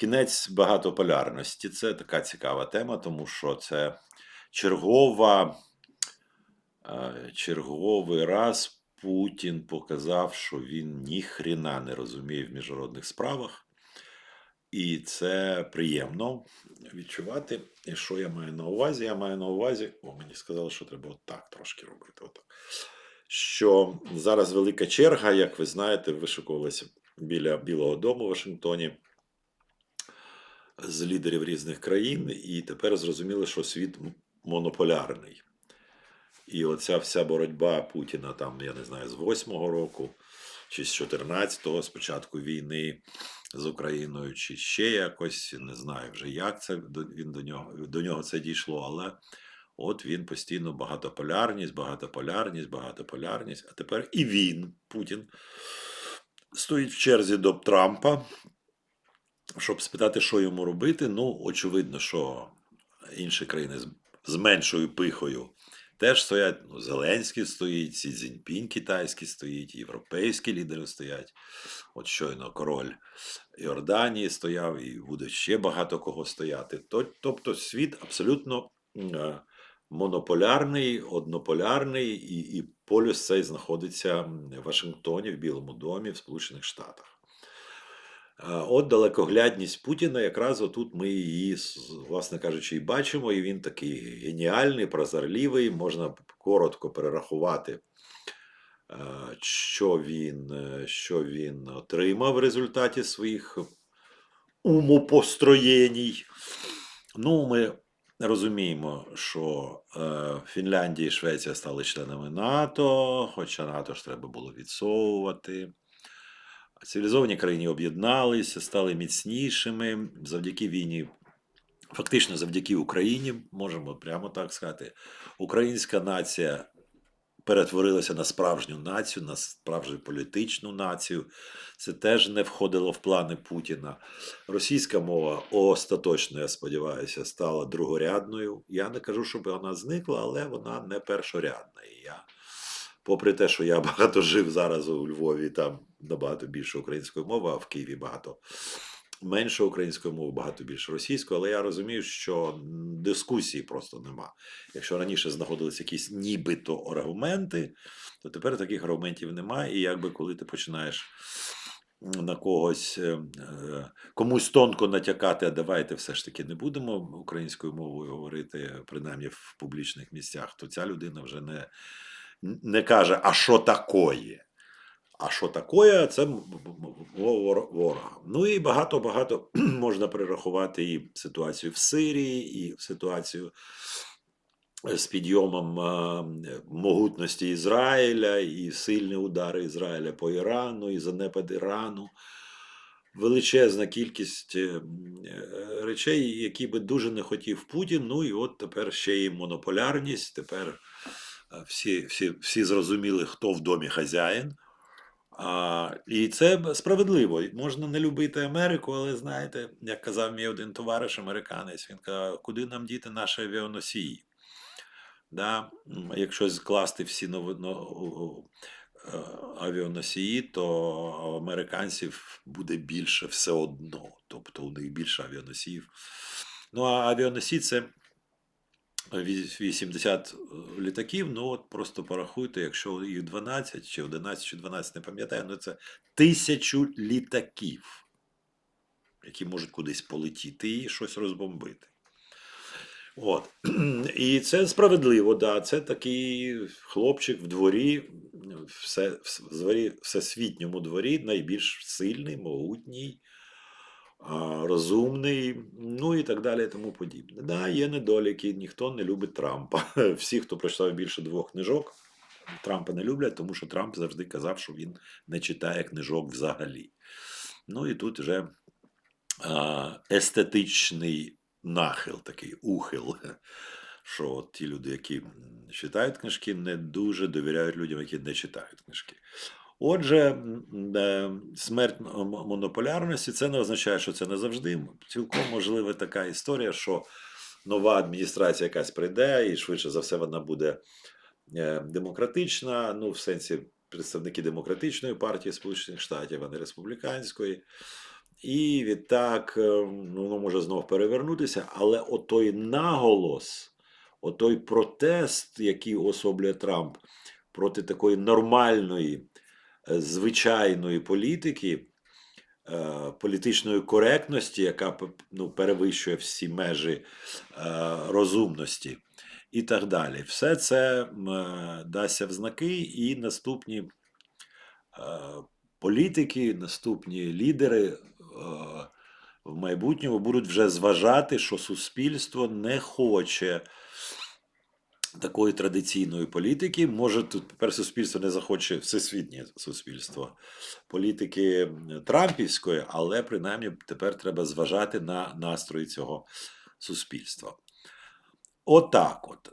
Кінець багатополярності це така цікава тема, тому що це чергова, е, черговий раз Путін показав, що він ніхрена не розуміє в міжнародних справах. І це приємно відчувати. І що я маю на увазі? Я маю на увазі, о, мені сказали, що треба отак трошки робити. Отак. Що зараз велика черга, як ви знаєте, вишикувалася біля Білого Дому в Вашингтоні з лідерів різних країн, і тепер зрозуміли, що світ монополярний. І оця вся боротьба Путіна, там, я не знаю, з 8-го року чи з 14-го, з війни з Україною, чи ще якось, не знаю вже, як це він до нього, до нього це дійшло, але от він постійно багатополярність, багатополярність, багатополярність. А тепер і він, Путін, стоїть в черзі до Трампа, щоб спитати, що йому робити. Ну, очевидно, що інші країни з, меншою пихою теж стоять. Ну, Зеленський стоїть, Сі Цзіньпінь китайський стоїть, європейські лідери стоять. От щойно король Йорданії стояв, і буде ще багато кого стояти. Тобто світ абсолютно е, монополярний, однополярний, і, і полюс цей знаходиться в Вашингтоні, в Білому домі, в Сполучених Штатах. От далекоглядність Путіна, якраз отут ми її, власне кажучи, і бачимо, і він такий геніальний, прозорливий, можна коротко перерахувати, е, що він, е, що він отримав в результаті своїх умопостроєній. Ну, ми розуміємо, що е, Фінляндія і Швеція стали членами НАТО, хоча НАТО ж треба було відсовувати. Цивілізовані країни об'єдналися, стали міцнішими завдяки війні. Фактично, завдяки Україні, можемо прямо так сказати, українська нація перетворилася на справжню націю, на справжню політичну націю. Це теж не входило в плани Путіна. Російська мова остаточно, я сподіваюся, стала другорядною. Я не кажу, щоб вона зникла, але вона не першорядна. І я, попри те, що я багато жив зараз у Львові, там набагато більше української мови, а в Києві багато менше української мови, багато більше російської, але я розумію, що дискусії просто нема. Якщо раніше знаходилися якісь нібито аргументи, то тепер таких аргументів немає. І якби коли ти починаєш на когось е, е, комусь тонко натякати, а давайте все ж таки не будемо українською мовою говорити, принаймні в публічних місцях, то ця людина вже не, не каже, а що такое? А що такое, це ворога. Ну і багато-багато можна перерахувати і ситуацію в Сирії, і ситуацію з підйомом могутності Ізраїля, і сильні удари Ізраїля по Ірану, і занепад Ірану. Величезна кількість е, е, речей, які би дуже не хотів Путін. Ну і от тепер ще і монополярність. Тепер всі, всі, всі зрозуміли, хто в домі хазяїн. А, і це справедливо. Можна не любити Америку, але знаєте, як казав мій один товариш американець, він казав, куди нам діти наші авіаносії? Да? Якщо скласти всі нови- но- е, авіаносії, то американців буде більше все одно. Тобто у них більше авіаносіїв. Ну а авіаносій це 80 літаків. Ну от просто порахуйте, якщо їх 12 чи 11 чи 12, не пам'ятаю, ну це тисячу літаків, які можуть кудись полетіти і щось розбомбити. От. І це справедливо, да. Це такий хлопчик в дворі, все, в дворі, всесвітньому дворі, найбільш сильний, могутній, розумний, ну і так далі, і тому подібне. Да, є недоліки, ніхто не любить Трампа. Всі, хто прочитав більше двох книжок, Трампа не люблять, тому що Трамп завжди казав, що він не читає книжок взагалі. Ну і тут вже естетичний нахил, такий ухил. Що ті люди, які читають книжки, не дуже довіряють людям, які не читають книжки. Отже, е, смерть монополярності це не означає, що це не завжди. Цілком можлива така історія, що нова адміністрація якась прийде, і швидше за все вона буде е, демократична, ну, в сенсі представники демократичної партії Сполучених Штатів, а не республіканської. і відтак е, воно може знов перевернутися, але отой наголос, отой протест, який особлює Трамп проти такої нормальної, звичайної політики, е, політичної коректності, яка ну, перевищує всі межі е, розумності, і так далі. Все це е, дасться в знаки, і наступні політики, наступні лідери в майбутньому будуть вже зважати, що суспільство не хоче такої традиційної політики. Може, тут тепер суспільство не захоче всесвітнє суспільство політики Трампівської, але принаймні тепер треба зважати на настрої цього суспільства. Отак от.